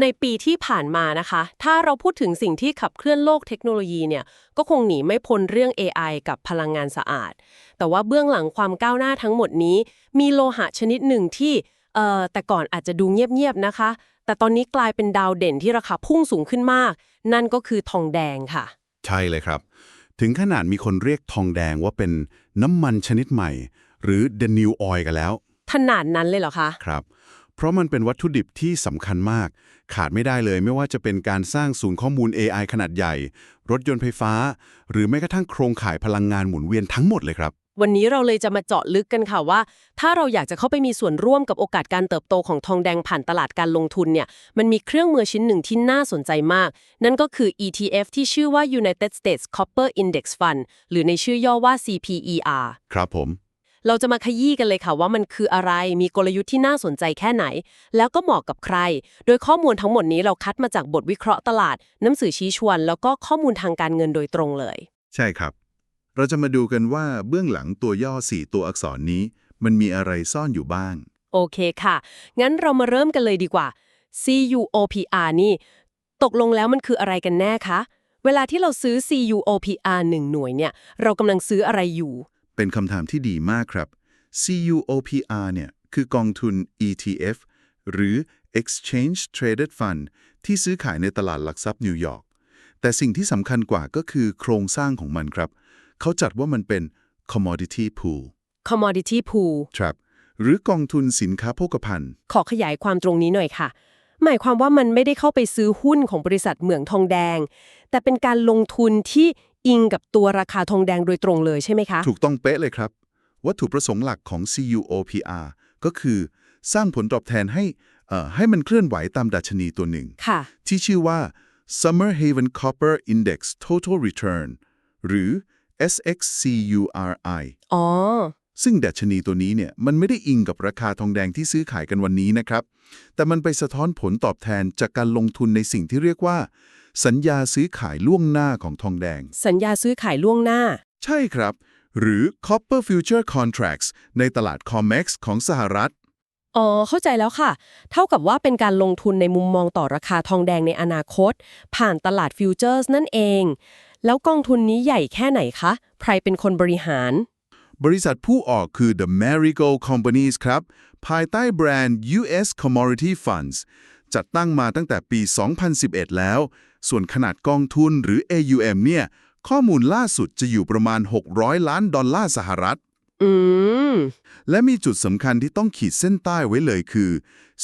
ในปีที่ผ่านมานะคะ ถ้าเราพูดถึงสิ่งที่ขับเคลื่อนโลกเทคโนโลยีเนี่ย ก็คงหนีไม่พ้นเรื่อง AI กับพลังงานสะอาด แต่ว่าเบื้องหลังความก้าวหน้าทั้งหมดนี้ มีโลหะชนิดหนึ่งที่เอ่อแต่ก่อนอาจจะดูเงียบๆนะคะ แต่ตอนนี้กลายเป็นดาวเด่นที่ราคาพุ่งสูงขึ้นมาก นั่นก็คือทองแดงค่ะ ใช่เลยครับ ถึงขนาดมีคนเรียกทองแดงว่าเป็นน้ำมันชนิดใหม่ หรือ the new oil กันแล้วขนาดนั้นเลยเหรอคะ ครับ เพราะมันเป็นวัตถุดิบที่สำคัญมาก ขาดไม่ได้เลยไม่ว่าจะเป็นการสร้างศูนย์ข้อมูล AI ขนาดใหญ่ รถยนต์ไฟฟ้า หรือแม้กระทั่งโครงข่ายพลังงานหมุนเวียนทั้งหมดเลยครับ วันนี้เราเลยจะมาเจาะลึกกันค่ะว่า ถ้าเราอยากจะเข้าไปมีส่วนร่วมกับโอกาสการเติบโตของทองแดงผ่านตลาดการลงทุนเนี่ยมันมีเครื่องมือชิ้นหนึ่งที่น่าสนใจมาก นั่นก็คือ ETF ที่ชื่อว่า United States Copper Index Fund หรือในชื่อย่อว่า CPER ครับผม เราจะมาขยี้กันเลยค่ะว่ามันคืออะไร มีกลยุทธ์ที่น่าสนใจแค่ไหน แล้วก็เหมาะกับใคร โดยข้อมูลทั้งหมดนี้เราคัดมาจากบทวิเคราะห์ตลาด หนังสือชี้ชวน แล้วก็ข้อมูลทางการเงินโดยตรงเลย ใช่ครับ เราจะมาดูกันว่าเบื้องหลังตัวย่อ 4 ตัวอักษรนี้ มันมีอะไรซ่อนอยู่บ้าง โอเคค่ะ งั้นเรามาเริ่มกันเลยดีกว่า CUOPR นี่ ตกลงแล้วมันคืออะไรกันแน่คะ เวลาที่เราซื้อ CUOPR 1 หน่วยเนี่ย เรากำลังซื้ออะไรอยู่ เป็นคำถามที่ดีมากครับ CUOPR เนี่ยคือกองทุน ETF หรือ Exchange Traded Fund ที่ซื้อขายในตลาดหลักทรัพย์นิวยอร์ก แต่สิ่งที่สำคัญกว่าก็คือโครงสร้างของมันครับ เขาจัดว่ามันเป็น commodity pool Commodity Pool ครับ หรือกองทุนสินค้าโภคภัณฑ์ ขอขยายความตรงนี้หน่อยค่ะ หมายความว่ามันไม่ได้เข้าไปซื้อหุ้นของบริษัทเหมืองทองแดง แต่เป็นการลงทุนที่ อิงกับตัวราคาทองแดงโดยตรงเลยใช่ไหมคะ ถูกต้องเป๊ะเลยครับ วัตถุประสงค์หลักของ CUOPR ก็คือ สร้างผลตอบแทนให้เอ่อให้มันเคลื่อนไหวตามดัชนีตัวหนึ่งค่ะที่ชื่อว่า Summer Haven Copper Index Total Return หรือ SXCURI อ๋อ ซึ่งดัชนีตัวนี้เนี่ยมันไม่ได้อิงกับราคาทองแดงที่ซื้อขายกันวันนี้นะครับ แต่มันไปสะท้อนผลตอบแทนจากการลงทุนในสิ่งที่เรียกว่า สัญญาซื้อขายล่วงหน้าของทองแดง สัญญาซื้อขายล่วงหน้า ใช่ครับ หรือ Copper Future Contracts ในตลาด COMEX ของสหรัฐ อ๋อ เข้าใจแล้วค่ะ เท่ากับว่าเป็นการลงทุนในมุมมองต่อราคาทองแดงในอนาคต ผ่านตลาดฟิวเจอร์สนั่นเอง แล้วกองทุนนี้ใหญ่แค่ไหนคะ ใครเป็นคนบริหาร บริษัทผู้ออกคือ The Marigold Companies ครับ ภายใต้แบรนด์ US Commodity Funds จัดตั้งมาตั้งแต่ปี 2011 แล้ว ส่วนขนาดกองทุนหรือ AUM เนี่ย ข้อมูลล่าสุดจะอยู่ประมาณ 600 ล้านดอลลาร์สหรัฐ อืม และมีจุดสำคัญที่ต้องขีดเส้นใต้ไว้เลยคือ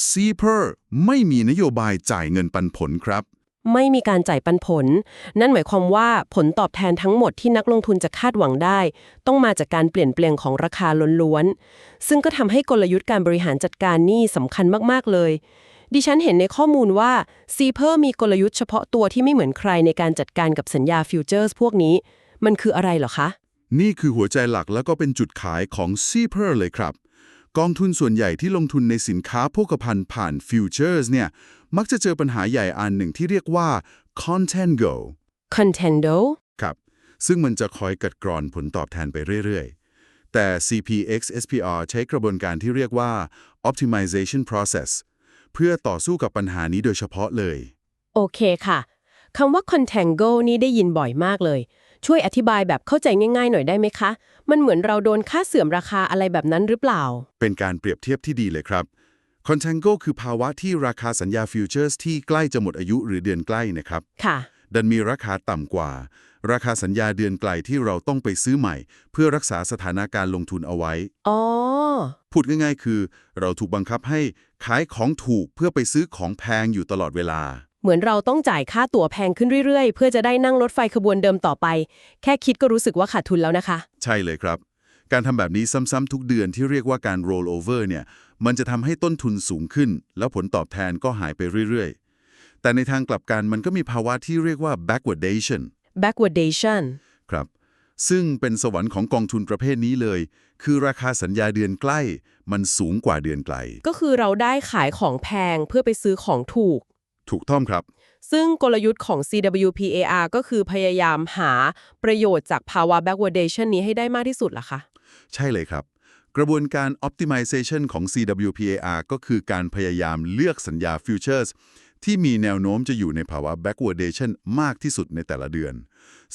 CPER ไม่มีนโยบายจ่ายเงินปันผลครับ ไม่มีการจ่ายปันผล นั่นหมายความว่าผลตอบแทนทั้งหมดที่นักลงทุนจะคาดหวังได้ ต้องมาจากการเปลี่ยนแปลงของราคาล้วนๆ ซึ่งก็ทำให้กลยุทธ์การบริหารจัดการหนี้สำคัญมากๆเลย ดิฉันเห็นในข้อมูลว่า c p e r มีกลยุทธ์เฉพาะตัวที่ไม่เหมือนใครในการจัดการกับสัญญาฟิวเจอร์สพวกนี้ มันคืออะไรเหรอคะ นี่คือหัวใจหลักแล้วก็เป็นจุดขายของ CPER เลยครับ กองทุนส่วนใหญ่ที่ลงทุนในสินค้าโภคภัณฑ์ผ่าน Futures เนี่ยมักจะเจอปัญหาใหญ่อันหนึ่งที่เรียกว่า Contango Contendo ครับ ซึ่งมันจะคอยกัดกร่อนผลตอบแทนไปเรื่อยๆ แต่ CPX SPR ใช้กระบวนการที่เรียกว่า Optimization Process เพื่อต่อสู้กับปัญหานี้โดยเฉพาะเลย โอเคค่ะคำว่า contango นี่ได้ยินบ่อยมากเลย ช่วยอธิบายแบบเข้าใจง่ายๆ หน่อยได้ไหมคะ มันเหมือนเราโดนค่าเสื่อมราคาอะไรแบบนั้นหรือเปล่า เป็นการเปรียบเทียบที่ดีเลยครับ Contango คือภาวะที่ราคาสัญญาฟิวเจอร์สที่ใกล้จะหมดอายุหรือเดือนใกล้นะครับค่ะ ดันมีราคาต่ำกว่า ราคาสัญญาเดือนไกลที่เราต้องไปซื้อใหม่ เพื่อรักษาสถานาการลงทุนเอาไว้ อ๋อ พูดง่ายๆ คือ เราถูกบังคับให้ขายของถูกเพื่อไปซื้อของแพงอยู่ตลอดเวลา เหมือนเราต้องจ่ายค่าตั๋วแพงขึ้นเรื่อยๆ เพื่อจะได้นั่งรถไฟขบวนเดิมต่อไป แค่คิดก็รู้สึกว่าขาดทุนแล้วนะคะ ใช่เลยครับ การทำแบบนี้ซ้ำๆทุกเดือนที่เรียกว่าการ roll over เนี่ย มันจะทำให้ต้นทุนสูงขึ้น แล้วผลตอบแทนก็หายไปเรื่อยๆ แต่ในทางกลับกันมันก็มีภาวะที่เรียกว่า backwardation backwardation ครับ ซึ่งเป็นสวรรค์ของกองทุนประเภทนี้เลย คือราคาสัญญาเดือนใกล้ มันสูงกว่าเดือนไกล ก็คือเราได้ขายของแพงเพื่อไปซื้อของถูก ถูกต้องครับ ซึ่งกลยุทธ์ของ CWPAR ก็คือพยายามหาประโยชน์จากภาวะ backwardation นี้ให้ได้มากที่สุดล่ะคะ ใช่เลยครับกระบวนการ optimization ของ CWPAR ก็คือการพยายามเลือกสัญญา futures ที่มีแนวโน้มจะอยู่ในภาวะ backwardation มากที่สุดในแต่ละเดือน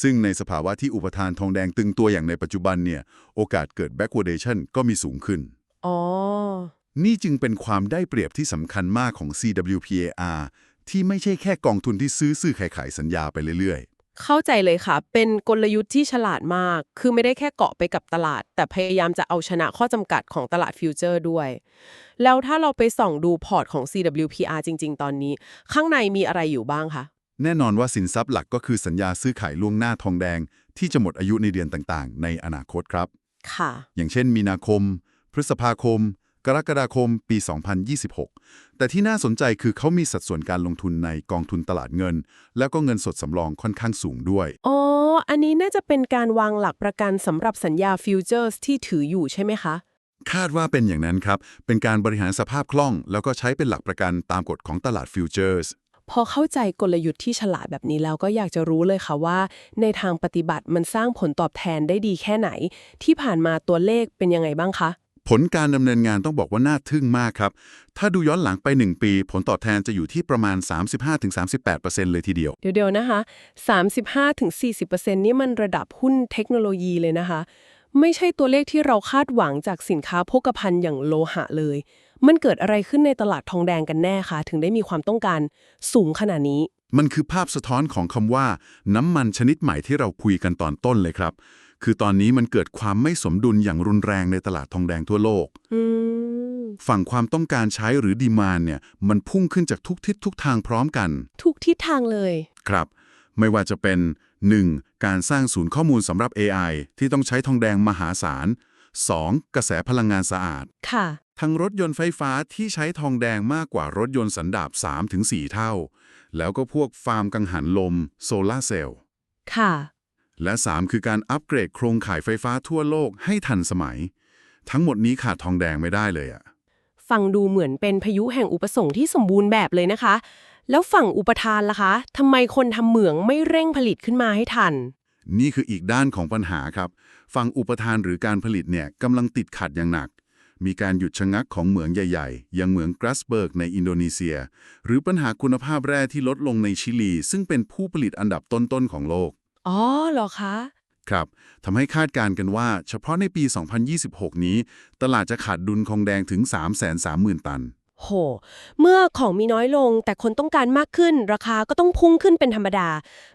ซึ่งในสภาวะที่อุปทานทองแดงตึงตัวอย่างในปัจจุบันเนี่ยโอกาสเกิด backwardation ก็มีสูงขึ้น อ๋อ นี่จึงเป็นความได้เปรียบที่สำคัญมากของ CWPAR ที่ไม่ใช่แค่กองทุนที่ซื้อซื้อขายขายสัญญาไปเรื่อย เข้าใจเลยค่ะ เป็นกลยุทธ์ที่ฉลาดมาก คือไม่ได้แค่เกาะไปกับตลาด แต่พยายามจะเอาชนะข้อจำกัดของตลาดฟิวเจอร์ด้วย แล้วถ้าเราไปส่องดูพอร์ตของ CWPR จริง ๆ ตอนนี้ ข้างในมีอะไรอยู่บ้างคะๆแน่นอนว่าสินทรัพย์หลักก็คือสัญญาซื้อขายล่วงหน้าทองแดง ที่จะหมดอายุในเดือนต่างๆ ในอนาคตครับ ค่ะ อย่างเช่น มีนาคม พฤษภาคม กรกฎาคมปี 2026 แต่ที่น่าสนใจคือเขามีสัดส่วนการลงทุนในกองทุนตลาดเงิน แล้วก็เงินสดสำรองค่อนข้างสูงด้วย อ๋อ อันนี้น่าจะเป็นการวางหลักประกันสำหรับสัญญาฟิวเจอร์สที่ถืออยู่ใช่ไหมคะ คาดว่าเป็นอย่างนั้นครับ เป็นการบริหารสภาพคล่อง แล้วก็ใช้เป็นหลักประกันตามกฎของตลาดฟิวเจอร์สพอเข้าใจกลยุทธ์ที่ฉลาดแบบนี้แล้วก็อยากจะรู้เลยค่ะว่า ในทางปฏิบัติมันสร้างผลตอบแทนได้ดีแค่ไหน ที่ผ่านมาตัวเลขเป็นยังไงบ้างคะ ผลการดำเนินงานต้องบอกว่าน่าทึ่งมากครับ ถ้าดูย้อนหลังไป 1 ปี ผลตอบแทนจะอยู่ที่ประมาณ 35-38%เลยทีเดียว เดี๋ยวๆนะคะ 35-40%นี่มันระดับหุ้นเทคโนโลยีเลยนะคะ ไม่ใช่ตัวเลขที่เราคาดหวังจากสินค้าโภคภัณฑ์อย่างโลหะเลย มันเกิดอะไรขึ้นในตลาดทองแดงกันแน่คะ ถึงได้มีความต้องการสูงขนาดนี้ มันคือภาพสะท้อนของคำว่า น้ำมันชนิดใหม่ที่เราคุยกันตอนต้นเลยครับ คือตอนนี้มันเกิดความไม่สมดุลอย่างรุนแรงในตลาดทองแดงทั่วโลกอืมฝั่งความต้องการใช้หรือดีมานเนี่ย มันพุ่งขึ้นจากทุกทิศทุกทางพร้อมกัน ทุกทิศทางเลย ครับ ไม่ว่าจะเป็น 1. การสร้างศูนย์ข้อมูลสำหรับ AI ที่ต้องใช้ทองแดงมหาศาล 2. กระแสพลังงานสะอาด ค่ะ ทั้งรถยนต์ไฟฟ้าที่ใช้ทองแดงมากกว่ารถยนต์สันดาป3-4 เท่า แล้วก็พวกฟาร์มกังหันลม โซลาร์เซลล์ ค่ะ และ 3 คือการอัปเกรดโครงข่ายไฟฟ้าทั่วโลกให้ทันสมัย ทั้งหมดนี้ขาดทองแดงไม่ได้เลยอะฟังดูเหมือนเป็นพายุแห่งอุปสงค์ที่สมบูรณ์แบบเลยนะคะ แล้วฝั่งอุปทานล่ะคะทำไมคนทำเหมืองไม่เร่งผลิตขึ้นมาให้ทัน นี่คืออีกด้านของปัญหาครับ ฝั่งอุปทานหรือการผลิตเนี่ยกำลังติดขัดอย่างหนัก มีการหยุดชะงักของเหมืองใหญ่ๆ อย่างเหมืองกราสเบิร์กในอินโดนีเซีย หรือปัญหาคุณภาพแร่ที่ลดลงในชิลี ซึ่งเป็นผู้ผลิตอันดับต้นๆของโลก อ๋อเหรอคะ ครับทำให้คาดการณ์กันว่า เฉพาะในปี 2026 นี้ ตลาดจะขาดดุลทองแดงถึง 330,000 ตัน โห เมื่อของมีน้อยลงแต่คนต้องการมากขึ้น ราคาก็ต้องพุ่งขึ้นเป็นธรรมดา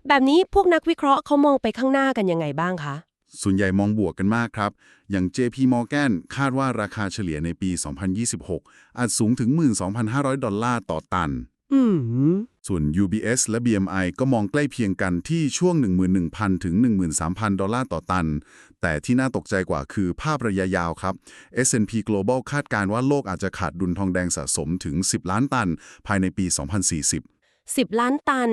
แบบนี้พวกนักวิเคราะห์เขามองไปข้างหน้ากันยังไงบ้างคะ ส่วนใหญ่มองบวกกันมากครับ อย่าง JP Morgan คาดว่าราคาเฉลี่ยในปี 2026 อาจสูงถึง 12,500 ดอลลาร์ต่อตัน อืม ส่วน UBS และ BMI ก็มองใกล้เคียงกันที่ช่วง 11,000 ถึง 13,000 ดอลลาร์ต่อตัน แต่ที่น่าตกใจกว่าคือภาพระยะยาวครับ S&P Global คาดการณ์ว่าโลกอาจจะขาดดุลทองแดงสะสมถึง 10 ล้านตัน ภายในปี 2040 10 ล้านตัน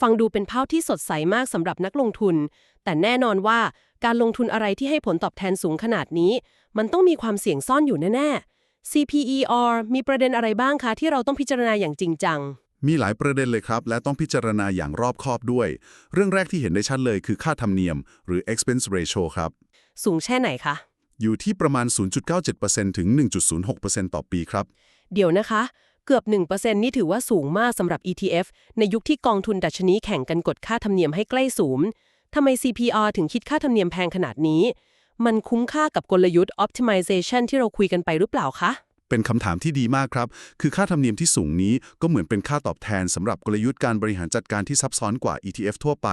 ฟังดูเป็นภาพที่สดใสมากสำหรับนักลงทุน แต่แน่นอนว่าการลงทุนอะไรที่ให้ผลตอบแทนสูงขนาดนี้ มันต้องมีความเสี่ยงซ่อนอยู่แน่ๆ CPER มีประเด็นอะไรบ้างคะ ที่เราต้องพิจารณาอย่างจริงจัง มีหลายประเด็นเลยครับ และต้องพิจารณาอย่างรอบคอบด้วย เรื่องแรกที่เห็นได้ชัดเลยคือค่าธรรมเนียม หรือ expense ratio ครับ สูงแค่ไหนคะ อยู่ที่ประมาณ 0.97%ถึง 1.06%ต่อปีครับ เดี๋ยวนะคะ เกือบ 1%นี่ถือว่าสูงมากสำหรับ ETF ในยุคที่กองทุนดัชนีแข่งกันกดค่าธรรมเนียมให้ใกล้ศูนย์ทำไม CPR ถึงคิดค่าธรรมเนียมแพงขนาดนี้ มันคุ้มค่ากับกลยุทธ์ optimization ที่เราคุยกันไปหรือเปล่าคะเป็นคำถามที่ดีมากครับ คือค่าธรรมเนียมที่สูงนี้ก็เหมือนเป็นค่าตอบแทนสำหรับกลยุทธ์การบริหารจัดการที่ซับซ้อนกว่า ETF ทั่วไป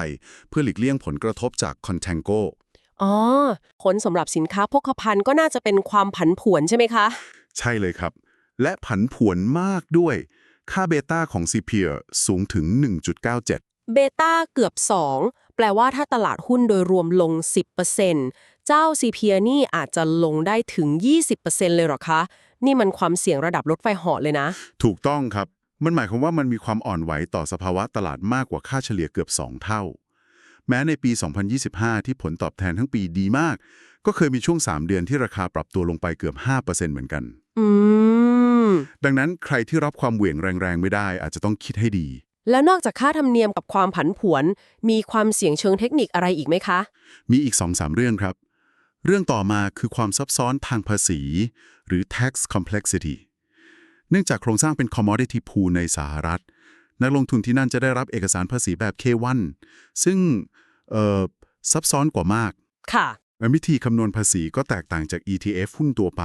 เพื่อหลีกเลี่ยงผลกระทบจาก contango อ๋อผลสำหรับสินค้าโภคภัณฑ์ก็น่าจะเป็นความผันผวนใช่ไหมคะ ใช่เลยครับ และผันผวนมากด้วย ค่าเบต้าของ CPR สูงถึง 1.97 เบต้าเกือบ 2 แปลว่าถ้าตลาดหุ้นโดยรวมลง 10% เจ้า CPR นี่อาจจะลงได้ถึง 20%เลยเหรอคะ นี่มันความเสี่ยงระดับรถไฟเหาะเลยนะ ถูกต้องครับ มันหมายความว่ามันมีความอ่อนไหวต่อสภาวะตลาดมากกว่าค่าเฉลี่ยเกือบ 2 เท่า แม้ในปี 2025 ที่ผลตอบแทนทั้งปีดีมาก ก็เคยมีช่วง 3 เดือนที่ราคาปรับตัวลงไปเกือบ 5%เหมือนกัน อืม ดังนั้นใครที่รับความเหวี่ยงแรงๆ ไม่ได้ อาจจะต้องคิดให้ดี แล้วนอกจากค่าธรรมเนียมกับความผันผวน มีความเสี่ยงเชิงเทคนิคอะไรอีกไหมคะ มีอีก 2-3 เรื่องครับ เรื่องต่อมาคือความซับซ้อนทางภาษี หรือ tax complexity เนื่องจากโครงสร้างเป็น commodity pool ในสหรัฐ นักลงทุนที่นั่นจะได้รับเอกสารภาษีแบบ K1 ซึ่งเอ่อซับซ้อนกว่ามาก ค่ะและวิธีคำนวณภาษีก็แตกต่างจาก ETF หุ้นตัวไป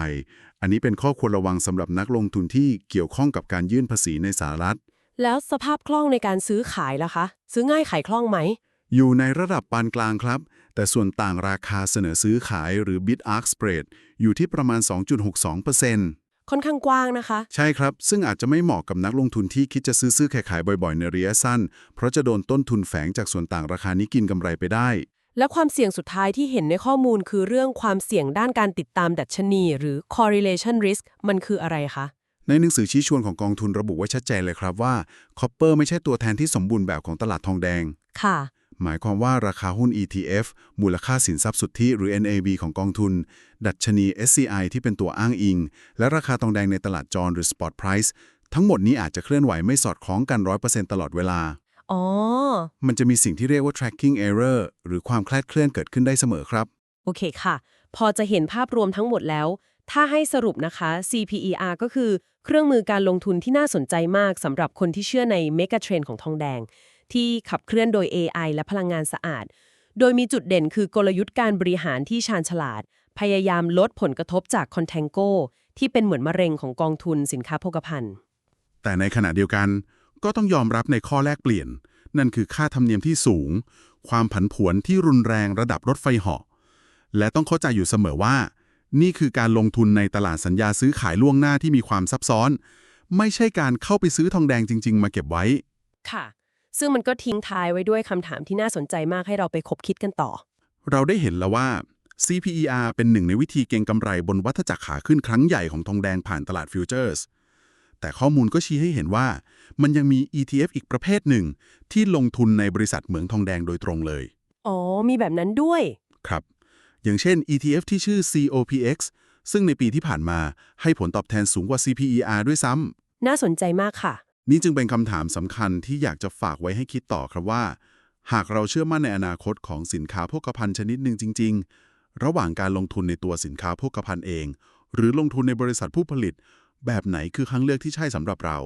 อันนี้เป็นข้อควรระวังสำหรับนักลงทุนที่เกี่ยวข้องกับการยื่นภาษีในสหรัฐ แล้วสภาพคล่องในการซื้อขายล่ะคะ ซื้อง่ายขายคล่องไหม อยู่ในระดับปานกลางครับ แต่ส่วนต่างราคาเสนอซื้อขายหรือ bid ask spread อยู่ที่ประมาณ 2.62%ค่อนข้างกว้างนะคะ ใช่ครับ ซึ่งอาจจะไม่เหมาะกับนักลงทุนที่คิดจะซื้อซื้อขายขายบ่อยๆ ในระยะสั้น เพราะจะโดนต้นทุนแฝงจากส่วนต่างราคานี้กินกำไรไปได้ และความเสี่ยงสุดท้ายที่เห็นในข้อมูลคือเรื่องความเสี่ยงด้านการติดตามดัชนี หรือ correlation risk มันคืออะไรคะในหนังสือชี้ชวนของกองทุนระบุไว้ชัดเจนเลยครับว่าคอปเปอร์ไม่ใช่ตัวแทนที่สมบูรณ์แบบของตลาดทองแดง ค่ะ หมายความว่าราคาหุ้น ETF มูลค่าสินทรัพย์สุทธิหรือ NAV ของกองทุน ดัชนี SCI ที่เป็นตัวอ้างอิง และราคาทองแดงในตลาดจรหรือ Spot Price ทั้งหมดนี้อาจจะเคลื่อนไหวไม่สอดคล้องกัน 100%ตลอดเวลา อ๋อ มันจะมีสิ่งที่เรียกว่า tracking error หรือความคลาดเคลื่อนเกิดขึ้นได้เสมอครับ โอเคค่ะ พอจะเห็นภาพรวมทั้งหมดแล้ว ถ้าให้สรุปนะคะ CPER ก็คือเครื่องมือการลงทุนที่น่าสนใจมากสำหรับคนที่เชื่อในเมกะเทรนของทองแดง ที่ขับเคลื่อนโดย AI และพลังงานสะอาด โดยมีจุดเด่นคือกลยุทธ์การบริหารที่ชาญฉลาด พยายามลดผลกระทบจากคอนแทงโกที่เป็นเหมือนมะเร็งของกองทุนสินค้าโภคภัณฑ์ แต่ในขณะเดียวกันก็ต้องยอมรับในข้อแรกเปลี่ยน นั่นคือค่าธรรมเนียมที่สูง ความผันผวนที่รุนแรงระดับรถไฟเหาะและต้องเข้าใจอยู่เสมอว่า นี่คือการลงทุนในตลาดสัญญาซื้อขายล่วงหน้าที่มีความซับซ้อน ไม่ใช่การเข้าไปซื้อทองแดงจริง ๆ มาเก็บไว้ ค่ะ ซึ่งมันก็ทิ้งท้ายไว้ด้วยคำถามที่น่าสนใจมากให้เราไปคบคิดกันต่อ เราได้เห็นแล้วว่า CPER เป็นหนึ่งในวิธีเก็งกำไรบนวัฏจักรขาขึ้นครั้งใหญ่ของทองแดงผ่านตลาดฟิวเจอร์สแต่ข้อมูลก็ชี้ให้เห็นว่า มันยังมี ETF อีกประเภทหนึ่ง ที่ลงทุนในบริษัทเหมืองทองแดงโดยตรงเลย อ๋อ มีแบบนั้นด้วย ครับ อย่างเช่น ETF ที่ชื่อ COPX ซึ่งในปีที่ผ่านมาให้ผลตอบแทนสูงกว่า CPER ด้วยซ้ำน่าสนใจมากค่ะ นี่จึงเป็นคำถามสำคัญที่อยากจะฝากไว้ให้คิดต่อครับว่า หากเราเชื่อมั่นในอนาคตของสินค้าโภคภัณฑ์ชนิดหนึ่งจริง ๆ ระหว่างการลงทุนในตัวสินค้าโภคภัณฑ์เอง หรือลงทุนในบริษัทผู้ผลิต แบบไหนคือทางเลือกที่ใช่สำหรับเรา